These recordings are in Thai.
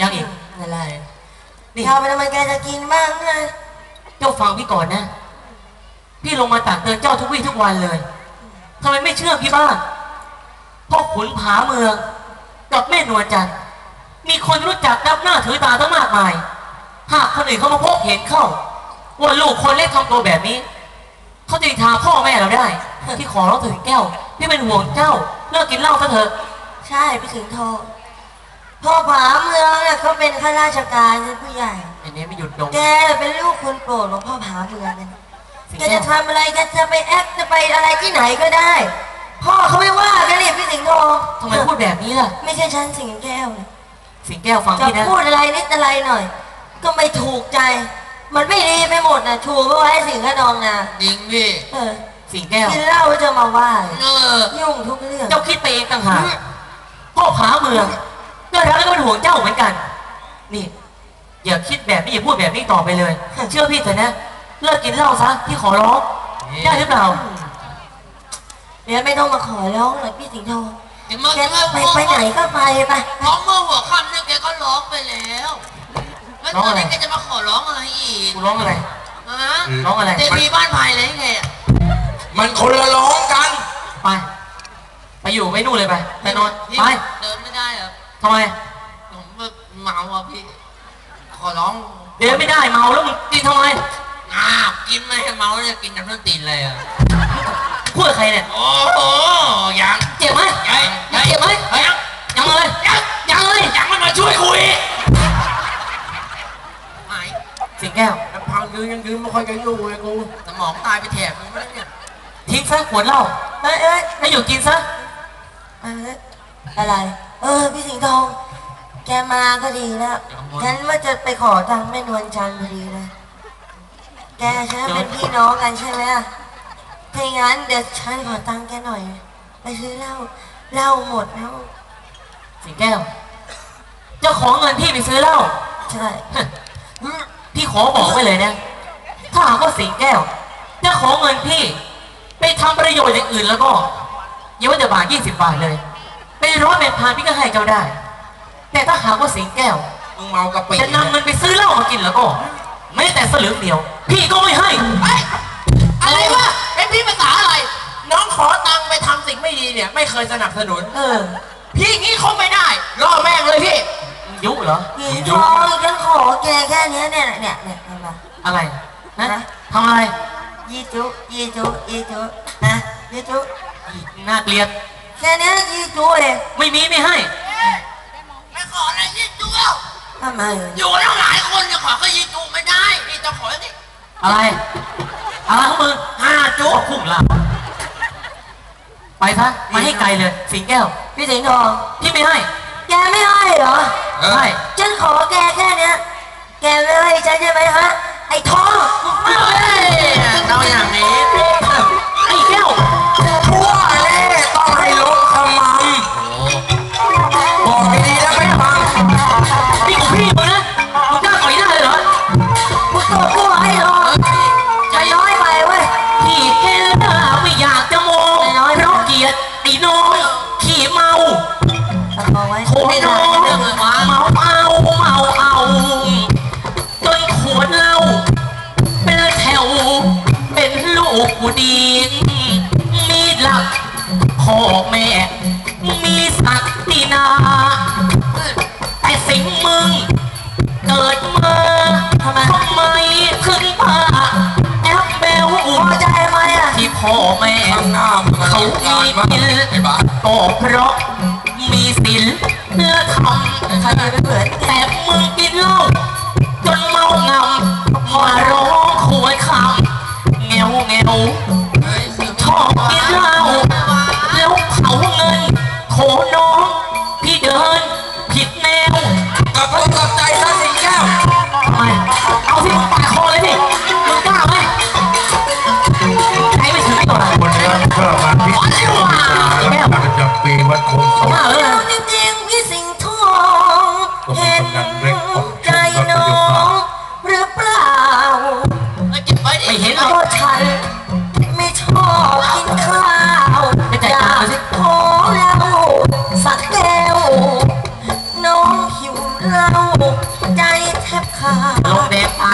ยังอีกอะไรนี่ข้าวไปทำไมแกจะกินบ้างไงเจ้าฟังพี่ก่อนนะ พี่ลงมาตักเตือนเจ้าทุกวี่ทุกวันเลยทำไมไม่เชื่อพี่บ้างพ่อขุนผาเมืองกับแม่นวลจันทร์มีคนรู้จักนับหน้าถือตาตั้งมากมาย หากคนอื่นเขามาพบเห็นเข้า ว่าลูกคนเล็กทำตัวแบบนี้ เขาจะนินทาพ่อแม่เราได้ที่ขอร้องถึงแก้ว พี่เป็นห่วงเจ้าเลิกกินเหล้าซะเถอะ ใช่พี่สิงห์ทอง พ่อผาเมืองเนี่ยเขาเป็นข้าราชการเป็นผู้ใหญ่ไอ้เนี้ยไม่หยุดดงแกเป็นลูกคนโปรดของพ่อผาเมืองเนี่ยสิงแกแก้จะวทำอะไรแกจะไปแอคจะไปอะไรที่ไหนก็ได้ พ่อเขาไม่ว่าแกันเลยพี่สิงห์ทองทำไมพูดแบบนี้ล่ะ ไม่ใช่ฉันสิงห์แก้วนะสิงแก้วฟังจะพี่นะพูดอะไรนิดอะไรหน่อย ก็ไม่ถูกใจ มันไม่ดีไปหมดนะชูเพื่อให้สิงห์ขนองนะจริงพี่เออสิงแก้วกินเหล้าแล้วจะมาว่าเออยุ่งทุกเรื่อง เจ้าคิดไปเองต่างหากพ่อผาเมือง ก็รักแล้วก็เป็นห่วงเจ้าเหมือนกัน นี่ อย่าคิดแบบนี้อย่าพูดแบบนี้ต่อไปเลย เชื่อพี่เถอะนะ เลิกกินเหล้าซะพี่ขอร้อง ได้หรือเปล่าเดี๋ยวไม่ต้องมาขอร้องหรอกพี่สิงห์ทองเดี๋ยวมาแกเมื่อไปไปไหนก็ไปไปร้องเมื่อหัวค่ำเนี่ยแกก็ร้องไปแล้วแล้วตอนนี้แกจะมาขอร้องอะไรอีกกูร้องอะไรฮะร้องอะไรเจพีบ้านไผ่เลยไงอะมันคนละร้องกัน ไป ไปอยู่ไม่นู่นเลยไปไปนอนพี่ไปเดินไม่ได้เหรอ ทำไม ผมเมาอะพี่ ขอร้องเดินไม่ได้เมาแล้วมึงกินทำไมอ้าวกินไม่ให้เมาเนี่ยกินน้ำต้นตีนเลยอะพูดกับใครเนี่ย โอ้โหยังเจ็บไหมยังยังเจ็บไหมยังยังเลยยังยังเลยยังมันมาช่วยคุยหายสิงแก้วแล้วพังยืนยังยืนไม่ค่อยจะอยู่เลยกูสมองตายไปแถบนึงแล้วเนี่ยทิ้งซะขวดเหล้าเอ้ยเอ้ยให้อยู่กินซะเอ้ยอะไร เออพี่สิงห์ทอง แกมาก็ดีแล้วฉันว่าจะไปขอตังค์แม่นวลจันทร์พอดีเลย แกฉันเป็นพี่น้องกันใช่ไหมอะถ้าอย่างนั้นเดี๋ยวฉันขอตังค์แกหน่อย ไปซื้อเหล้าเหล้าหมดแล้วสิงแก้ว เจ้าของเงินพี่ไปซื้อเหล้าใช่พี่ขอบอกไว้เลยนะ ถ้าหากว่าสิงแก้ว เจ้าของเงินพี่ ไปทำประโยชน์อย่างอื่นแล้วก็อย่าว่าแต่บาทยี่สิบบาทเลย เป็นร้อยเป็นพันพี่ก็ให้เจ้าได้ แต่ถ้าหากว่าสิงแก้วมึงเมากะปิจะนำเงินไปซื้อเหล้ามากินแล้วก็แม้แต่สลึงเดียว พี่ก็ไม่ให้เฮ้ยอะไรวะเป็นพี่ภาษาอะไร น้องขอตังค์ไปทำสิ่งไม่ดีเนี่ย ไม่เคยสนับสนุน เออ พี่งี้คงไม่ได้ล่อแม่งเลยพี่ ยุเหรอ หญิงทองฉันขอแกแค่เนี้ยเนี่ยเนี่ยเนี่ยเห็นปะ อะไรนะฮะ ทำอะไรยี่จุยี่จุยี่จุนะยี่จุน่าเกลียด แค่เนี้ยยี่จุเองไม่มีไม่ให้ ไม่ขออะไรยี่จูทำไมอยู่ตั้งหลายคนจะขอก็ยี่จูไม่ได้นี่จะขอนี่อะไร อะไรของมึงห้าจุกพุ่งละไปซะมาให้ไกลเลย สิงแก้ว พี่สิงห์ทองพี่ไม่ให้ แกไม่ให้เหรอใช่ฉันขอแกแค่เนี้ย แกไม่ให้ฉันใช่ไหมฮะไอ้ทองเฮ้ยเราอย่างนี้ ดีมีหลักพ่อแม่ มีศักดินา แต่สิ่งมึง เกิดมาทำไมทำไมถึงมาแอบเบลพอใจไหมอะที่พ่อแม่ข้างหน้ามึงเขางามีนมากกินไอ้บ้าก็เพราะมีศีลและธรรมใครจะไปเหมือนแต่มึง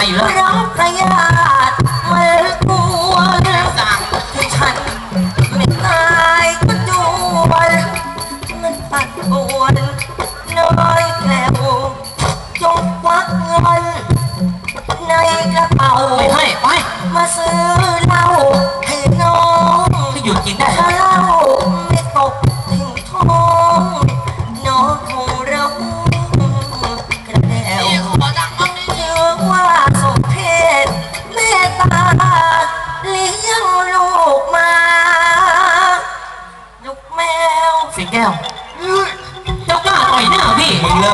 อีรักยัดเม่กลักังที่ฉันไม่ตาก็จวนมันปั่นปวนน้อยแล้วจงควักเงินในกระเป๋าไม่ให้ไปมาซื้อเหล้าให้น้องที่หยุดกินได้ อ้วเจ้ากล้าต่อยหน้าพี่ มึงเริ่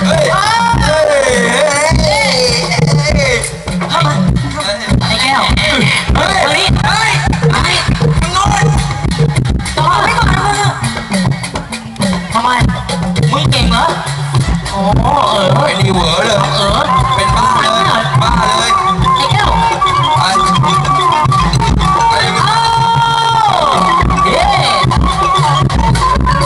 ไอ้แก้วมานี่มานี่มานี่มึงงงต่อไม่ก่อนนะมึงทำไม มึงเก่งเหรอ โอ้เออ ไม่ดีเหวอเลย เออ